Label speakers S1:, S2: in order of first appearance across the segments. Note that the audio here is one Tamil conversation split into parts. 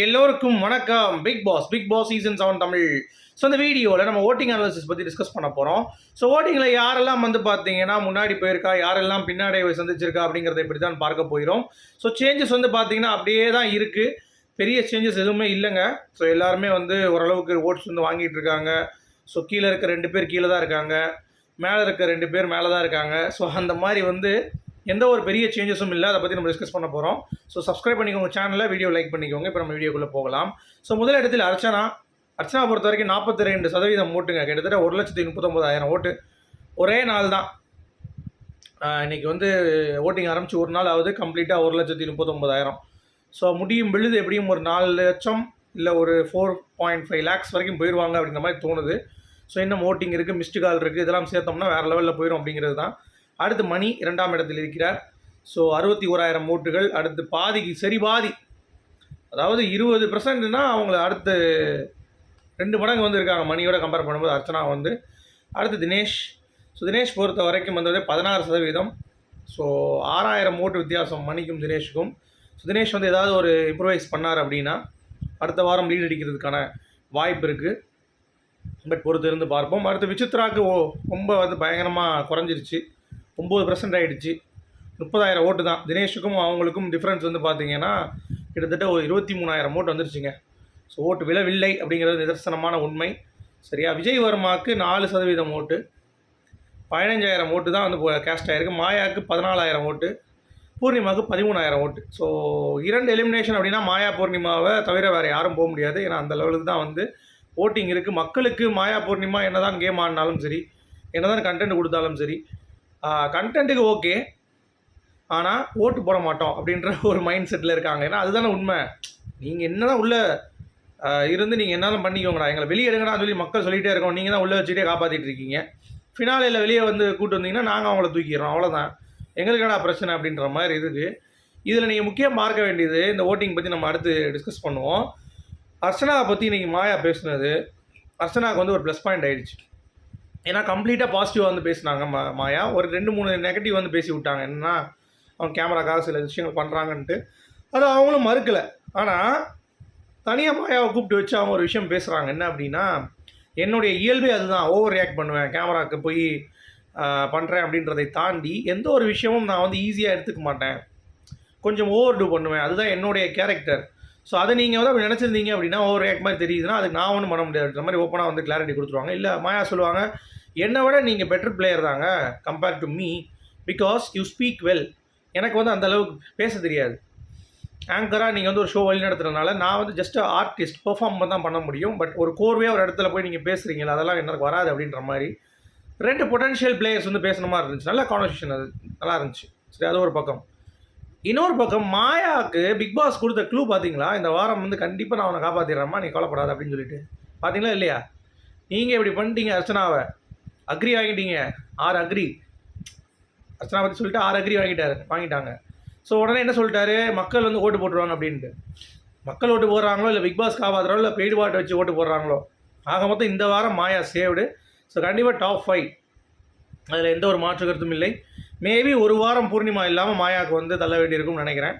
S1: எல்லோருக்கும் வணக்கம். Bigg Boss Bigg Boss season seven Tamil. So இந்த வீடியோவில் நம்ம ஓட்டிங் அனாலிசிஸ் பற்றி டிஸ்கஸ் பண்ண போகிறோம் ஸோ ஓட்டிங்கில் யாரெல்லாம் வந்து பார்த்தீங்கன்னா முன்னாடி போயிருக்கா யாரெல்லாம் பின்னாடி சந்திச்சிருக்கா அப்படிங்கிறத இப்படி தான் பார்க்க போயிடும் ஸோ சேஞ்சஸ் வந்து பார்த்தீங்கன்னா அப்படியே தான் இருக்குது பெரிய சேஞ்சஸ் எதுவுமே இல்லைங்க. ஸோ எல்லாருமே வந்து ஓரளவுக்கு ஓட்ஸ் வந்து வாங்கிட்டு இருக்காங்க. ஸோ கீழே இருக்க ரெண்டு பேர் கீழே தான் இருக்காங்க. மேலே இருக்க ரெண்டு பேர் மேலே தான் இருக்காங்க. ஸோ அந்த மாதிரி வந்து எந்த ஒரு பெரிய சேஞ்சஸும் இல்லை. அதை பற்றி நம்ம டிஸ்கஸ் பண்ண போகிறோம் ஸோ சப்ஸ்கிரைப் பண்ணிக்கோங்க சேனலில் வீடியோ லைக் பண்ணிக்கோங்க. இப்போ நம்ம வீடியோக்குள்ளே போகலாம். ஸோ முதல் இடத்தில் அர்ச்சனா. அர்ச்சனா பொறுத்த வரைக்கும் நாற்பத்தி ரெண்டு சதவீதம் ஓட்டுங்க. கிட்டத்தட்ட ஒரு லட்சத்தி முப்பத்தொம்பதாயிரம் ஓட்டு. ஒரே நாள் தான். இன்றைக்கி வந்து ஓட்டிங் ஆரம்பித்து ஒரு நாள் ஆகுது. கம்ப்ளீட்டாக ஒரு லட்சத்தி முப்பத்தொம்பதாயிரம் ஸோ முடியும் விழுது எப்படியும் ஒரு நாலு லட்சம் இல்லை ஒரு ஃபோர் பாயிண்ட் ஃபைவ் லேக்ஸ் வரைக்கும் போயிடுவாங்க அப்படின்ற மாதிரி தோணுது. ஸோ இன்னும் ஓட்டிங் இருக்குது மிஸ்டு கால் இருக்குது இதெல்லாம் சேர்த்தோம்னா வேறு லெவலில் போயிடும் அப்படிங்கிறது தான். அடுத்து மணி இரண்டாம் இடத்தில் இருக்கிறார். ஸோ அறுபத்தி ஓராயிரம் ஓட்டுகள் அடுத்து பாதிக்கு சரி பாதி அதாவது இருபது பர்சன்ட்னா அவங்கள அடுத்து ரெண்டு மடங்கு வந்துருக்காங்க மணியோட கம்பேர் பண்ணும்போது அர்ச்சனா வந்து. அடுத்து தினேஷ். ஸோ தினேஷ் பொறுத்த வரைக்கும் வந்தது பதினாறு சதவீதம். ஸோ ஆறாயிரம் ஓட்டு வித்தியாசம் மணிக்கும் தினேஷுக்கும். ஸோ தினேஷ் வந்து ஏதாவது ஒரு இம்ப்ரூவைஸ் பண்ணார் அப்படின்னா அடுத்த வாரம் லீட் அடிக்கிறதுக்கான வாய்ப்பு இருக்குது பட் பொறுத்து இருந்து பார்ப்போம். அடுத்து விசித்ராக்கு ஓ ரொம்ப வந்து பயங்கரமாக குறைஞ்சிருச்சு. ஒம்பது பர்சன்ட் ஆகிடுச்சு முப்பதாயிரம் ஓட்டு தான். தினேஷுக்கும் அவங்களுக்கும் டிஃப்ரென்ஸ் வந்து பார்த்தீங்கன்னா கிட்டத்தட்ட ஒரு இருபத்தி மூணாயிரம் ஓட்டு வந்துருச்சுங்க. ஸோ ஓட்டு விழவில்லை அப்படிங்கிறது நிதர்சனமான உண்மை. சரியா? விஜய் வர்மாவுக்கு நாலு சதவீதம் ஓட்டு. பதினஞ்சாயிரம் ஓட்டு தான் வந்து கேஸ்ட் ஆகிருக்கு மாயாவுக்கு பதினாலாயிரம் ஓட்டு. பூர்ணிமாவுக்கு பதிமூணாயிரம் ஓட்டு. ஸோ இரண்டு எலிமினேஷன் அப்படின்னா மாயா பூர்ணிமாவை தவிர வேறு யாரும் போக முடியாது. ஏன்னா அந்த லெவலுக்கு தான் வந்து ஓட்டிங் இருக்குது மக்களுக்கு மாயா பூர்ணிமா என்ன தான் கேம் ஆடினாலும் சரி என்ன தான் கண்டென்ட் கொடுத்தாலும் சரி கண்டென்ட்டுக்கு ஓகே ஆனால் ஓட்டு போட மாட்டோம் அப்படின்ற ஒரு மைண்ட் செட்டில் இருக்காங்க. ஏன்னா அதுதானே உண்மை. நீங்கள் என்ன தான் உள்ளே இருந்து நீங்கள் என்னதான் பண்ணிக்கோங்கடா. எங்களை வெளியே எடுங்கடா சொல்லி மக்கள் சொல்லிகிட்டே இருக்கோம். நீங்கள் தான் உள்ளே வச்சுட்டே காப்பாற்றிட்டு இருக்கீங்க. ஃபினாலையில் வெளியே வந்து கூட்டு வந்தீங்கன்னா நாங்கள் அவங்கள தூக்கிடுறோம். அவ்வளோதான் எங்களுக்கடா பிரச்சனை அப்படின்ற மாதிரி இருக்குது. இதில் நீங்கள் முக்கியம் பார்க்க வேண்டியது இந்த ஓட்டிங் பற்றி நம்ம அடுத்து டிஸ்கஸ் பண்ணுவோம். அர்ச்சனாவை பற்றி இன்றைக்கி மாயா பேசுனது. அர்ச்சனாவுக்கு வந்து ஒரு ப்ளஸ் பாயிண்ட் ஆகிடுச்சு ஏன்னா கம்ப்ளீட்டாக பாசிட்டிவாக வந்து பேசினாங்க மா மாயா. ஒரு ரெண்டு மூணு நெகட்டிவ் வந்து பேசி விட்டாங்க. என்னன்னா அவங்க கேமராக்காக சில விஷயங்கள் பண்ணுறாங்கன்ட்டு அது அவங்களும் மறுக்கலை. ஆனால் தனியாக மாயாவை கூப்பிட்டு வச்சு அவங்க ஒரு விஷயம் பேசுகிறாங்க என்ன அப்படின்னா என்னுடைய இயல்பே அதுதான். ஓவர் ரியாக்ட் பண்ணுவேன் கேமராவுக்கு போய் பண்ணுறேன் அப்படின்றதை தாண்டி எந்த ஒரு விஷயமும் நான் வந்து ஈஸியாக எடுத்துக்க மாட்டேன். கொஞ்சம் ஓவர் டூ பண்ணுவேன். அதுதான் என்னுடைய கேரக்டர் ஸோ அதை நீங்கள் வந்து அப்படி நினச்சிருந்தீங்க அப்படின்னா ஓவர் ரியாக்ட் மாதிரி தெரியுதுன்னா அதுக்கு நான் ஒன்றும் பண்ண முடியாதுன்ற மாதிரி ஓப்பனாக வந்து கிளாரிட்டி கொடுத்துருவாங்க. இல்லை மாயா சொல்லுவாங்க என்னை விட நீங்கள் பெட்டர் பிளேயர் தாங்க compare to me because you speak well எனக்கு வந்து அந்த அளவுக்கு பேச தெரியாது. ஆங்கராக நீங்கள் வந்து ஒரு ஷோ வழி நடத்துறதுனால நான் வந்து ஜஸ்ட் ஆர்டிஸ்ட் பெர்ஃபார்ம் தான் பண்ண முடியும். பட் ஒரு கோர்வே ஒரு இடத்துல போய் நீங்கள் பேசுகிறீங்களா அதெல்லாம் எனக்கு வராது அப்படின்ற மாதிரி. ரெண்டு பொட்டன்ஷியல் பிளேயர்ஸ் வந்து பேசுன மாதிரி இருந்துச்சு. நல்ல கான்வர்சேஷன் அது. நல்லா இருந்துச்சு. சரி அது ஒரு பக்கம். இன்னொரு பக்கம் மாயாவுக்கு பிக் பாஸ் கொடுத்த க்ளூ பார்த்தீங்களா இந்த வாரம் வந்து கண்டிப்பாக நான் அவனை காப்பாற்றிடுறேம்மா நீ கவலைப்படாத அப்படின்னு சொல்லிட்டு. பார்த்தீங்களா இல்லையா? நீங்கள் இப்படி பண்ணிட்டீங்க அர்ச்சனாவை. அக்ரி வாங்கிட்டீங்க. ஆறு அக்ரி அர்ச்சனாபதி சொல்லிட்டு ஆறு அக்ரி வாங்கிட்டாரு வாங்கிட்டாங்க. ஸோ உடனே என்ன சொல்லிட்டாரு? மக்கள் வந்து ஓட்டு போட்டுருவாங்க அப்படின்ட்டு. மக்கள் ஓட்டு போடுறாங்களோ இல்லை பிக் பாஸ் காப்பாற்றுறாங்களோ இல்லை பெய்டு வாட்டை வச்சு ஓட்டு போடுறாங்களோ? ஆக மொத்தம் இந்த வாரம் மாயா சேவ்டு ஸோ கண்டிப்பாக டாப் ஃபைவ் அதில் எந்த ஒரு மாற்று கருத்தும் இல்லை. மேபி ஒரு வாரம் பூர்ணிமா இல்லாமல் மாயாவுக்கு வந்து தள்ள வேண்டியிருக்கும்னு நினைக்கிறேன்.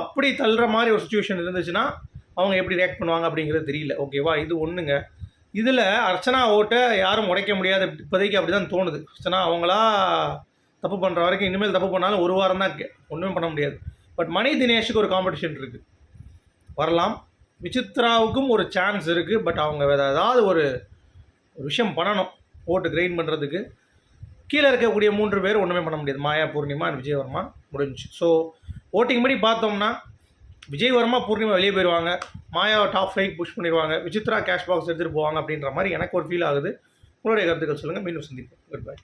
S1: அப்படி தள்ளுற மாதிரி ஒரு சுச்சுவேஷன் இருந்துச்சுன்னா அவங்க எப்படி ரியாக்ட் பண்ணுவாங்க அப்படிங்கிறது தெரியல. ஓகேவா இது ஒன்றுங்க இதில் அர்ச்சனா ஓட்டை யாரும் உடைக்க முடியாது இப்போதைக்கு அப்படி தான் தோணுது. அர்ச்சனா அவங்களா தப்பு பண்ணுற வரைக்கும் இனிமேல் தப்பு பண்ணாலும் ஒரு வாரம் தான் ஒன்றுமே பண்ண முடியாது. பட் மணி தினேஷுக்கு ஒரு காம்படிஷன் இருக்குது வரலாம். விசித்ராவுக்கும் ஒரு சான்ஸ் இருக்குது பட் அவங்க வேறு ஏதாவது ஒரு விஷயம் பண்ணணும். ஓட்டு கிரைண்ட் பண்ணுறதுக்கு. கீழே இருக்கக்கூடிய மூன்று பேர் ஒன்றுமே பண்ண முடியாது. மாயா பூர்ணிமா விஜயவர்மா முடிஞ்சு ஸோ ஓட்டிங் படி பார்த்தோம்னா விஜயவர்மா பூர்ணிமா வெளியே போயிடுவாங்க மாயாவை டாப் ஃபைவ் புஷ் பண்ணிடுவாங்க விசித்ரா கேஷ் பாக்ஸ் எடுத்துகிட்டு போவாங்க அப்படின்ற மாதிரி எனக்கு ஒரு ஃபீல் ஆகுது. உங்களுடைய கருத்துக்கள் சொல்லுங்கள் மீண்டும் சந்திப்போம். Good bye